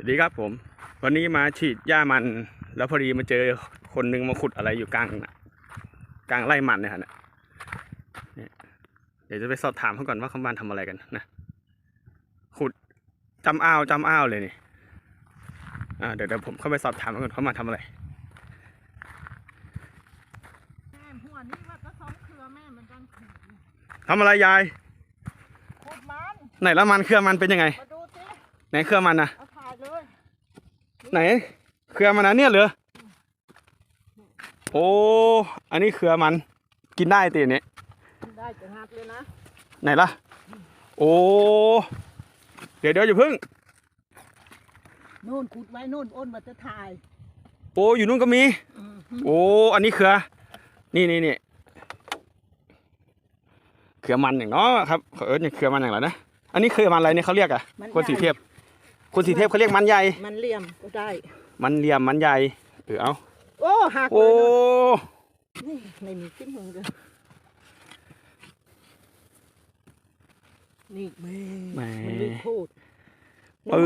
สวัสดีครับผม วันนี้มาฉีดหญ้ามัน แล้วพอดีมาเจอคนหนึงมาขุดอะไรอยู่กลางน่ะกลางไร่มันเนี่ยฮะเนี่ยเนี่ยเดี๋ยวจะไปสอบถามเขาก่อนว่าเขามาทำอะไรกันนะขุดจำอ้าวจำอ้าวเลยนี่อ่าเดี๋ยวเดี๋ยวผมเข้าไปสอบถามเขาก่อนเขามาทำอะไรแม่หัวนี่ว่าก็สองเครือแม่มันดังขืนทำอะไรยายขุดมันไหนละมันเครือมันเป็นยังไงมาดูสิไหนเครือมันนะเอาถ่ายเลย ไหน เครือมันนะเนี่ยเหรอโอ้อันนี้เครือมัน กินได้ตีเนี่ยได้จะงัดเลยนะไหนล่ะ โอ้เดี๋ยวเดี๋ยวอย่าเพิ่งนู่นขุดไว้นู่นอ้นมาจะถ่ายโอ้อยู่นู่นก็มีอืมโอ้อันนี้เครือ นี่นี่นี่เครือมันอย่างเนาะครับเขาเอิร์ธเนี่ยเครือมันอย่างไรนะอันนี้เครือมันอะไรเนี่ยเขาเรียกอะคนสีเทพ คนสีเทพเขาเรียกมันใหญ่ มันเหลี่ยมก็ได้ มันเหลี่ยมมันใหญ่เออเอาโอ้หักเลโอ้ยนะนี่ไม่มีขึ้นหงเลยนี่แม่แหมมันลึกโคตรเอ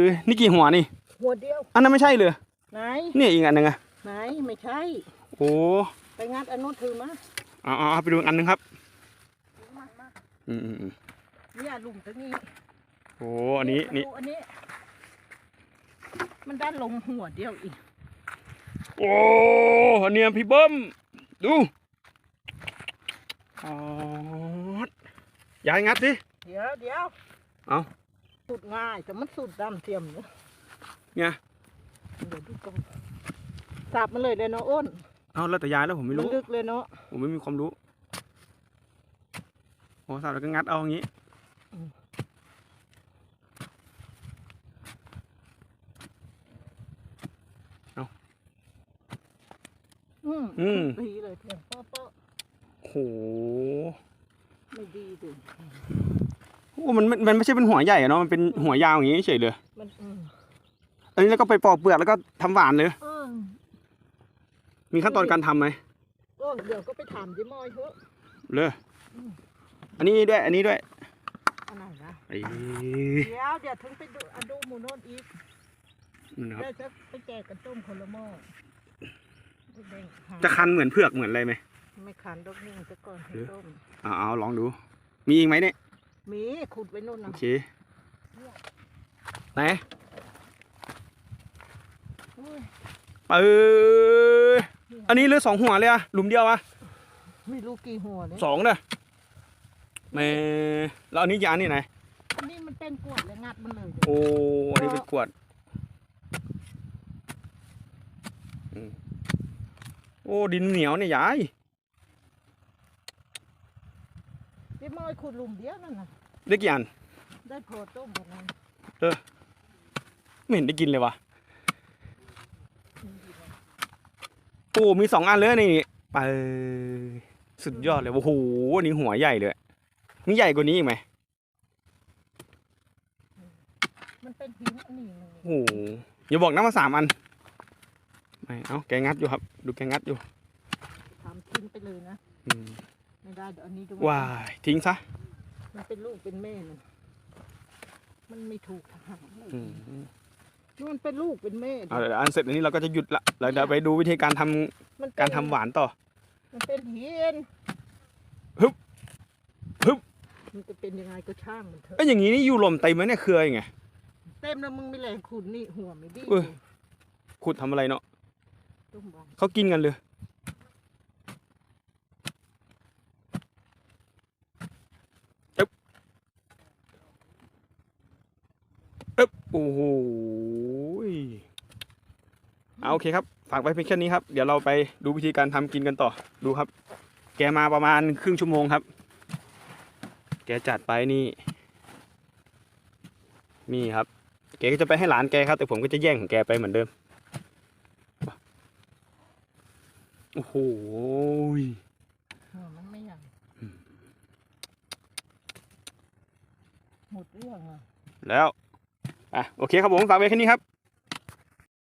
อนี่กี่หัวนี่ หัวเดียว อันนั้นไม่ใช่เลยไหน เนี่ยอีกอันหนึ่งอะไหนไม่ใช่ โอ้ไปงัดอันนู้นถือมาเอาเอาเอาไปดูอีกอันหนึงครับถือมามาอืมอืมอืมเนี่ยลุมตรงนี้โอ้อันนี้นี่ดูอันนี้ มันด้านลงหัวเดียวอีก โอ้เนี่ยพี่เบิ้ม ดูอ๋ออยายงัดสิเดี๋ยวเดี๋ยวเอาสุดง่ายแต่มันสุดดำเทียมเนอะเนี่ยเดี๋ยวดูก่อนสับมันเลยเลยเนาะอ้น เอาแล้วแต่ยายแล้วผมไม่รู้นลึกเลยเนาะ ผมไม่มีความรู้โอ้สาวแล้วก็งัดเอาอย่างนี้ อืมอืมดีเลยเทียมเปาะเปาะโหไม่ดีดิโอ้มันมันมันไม่ใช่เป็นหัวใหญ่อะเนาะมันเป็นหัวยาวอย่างนี้เฉยเลย มันอืมอันนี้แล้วก็ไปปอกเปลือกแล้วก็ทำหวานเลย เออมีขั้นตอนการทำไหมโอ้เดี๋ยวก็ไปถามจิมอยเถอะเลยอันนี้ด้วย อันนี้ด้วยอันไหนนะไอ้เดี๋ยวเดี๋ยวถึงไปดูอะดูหมูโนนอีกนี่นะครับได้จะไปแจกกันต้มคนละหม้อแบ่งหา จะคันเหมือนเผือกเหมือนอะไรไหมไม่ขันดอกนิ่งซะก่อนให้ต้มเอาเอาลองดู มีอีกไหมเนี่ยมีขุดไว้นู่นโอนะเคไหนอุ้ยเอออันนี้เหลือสองหัวเลยอะหลุมเดียวอะไม่รู้กี่หัวเนี่ยสองเด้อแม่แล้วอันนี้ยานนี่ไหนอันนี้มันเป็นกวดเลยงัดมันเลยโอ้อันนี้เป็นขวดอืม โอ้ดินเหนียวเนี่ยยายพี่มอยขุดหลุมเดียวนั่นน่ะได้กี่อันได้พอต้มหมดเลยไม่เห็นได้กินเลยวะโอ้มีสองอันเลยนี่ไปสุดยอดเลยโอ้โหอันนี้หัวใหญ่เลยมีใหญ่กว่านี้อีกไหมมันเป็นหินอันนี้มันโอ้โหอย่าบอกนะมาสามอัน ไม่เอาแกงัดอยู่ครับ ดูแกงัดอยู่ทำทิ้งไปเลยนะอืมไม่ได้เดี๋ยวอันนี้ดูว้ายทิ้งซะมันเป็นลูกเป็นแม่มันมันไม่ถูกทางอืมมันเป็นลูกเป็นแม่เอาเดี๋ยวอันเสร็จอันนี้เราก็จะหยุดละเราจะไปดูวิธีการทำมันเป็นการทำหวานต่อ มันเป็นหินฮึบฮึบ มันจะเป็นยังไงก็ช่างมันเถอะเอ้ยอย่างนี้นี่อยู่ลมเต็มไหมเนี่ยเครือยังไง เต็มแล้วมึงไม่แรงขุดนี่หัวไม่ดีเอ้ย ขุดทำอะไรเนาะต้มหวาน เขากินกันเลยอึ๊บอึ๊บโอ้โหเอาโอเคครับ ฝากไว้เพียงแค่นี้ครับ เดี๋ยวเราไปดูวิธีการทำกินกันต่อ ดูครับ แกมาประมาณครึ่งชั่วโมงครับ แกจัดไปนี่ นี่ครับ แกก็จะไปให้หลานแกครับ แต่ผมก็จะแย่งของแกไปเหมือนเดิม โอ้โหหัวมันไม่ใหญ่หมดเรื่องอะแล้ว อะ โอเคครับผมฝากไว้แค่นี้ครับ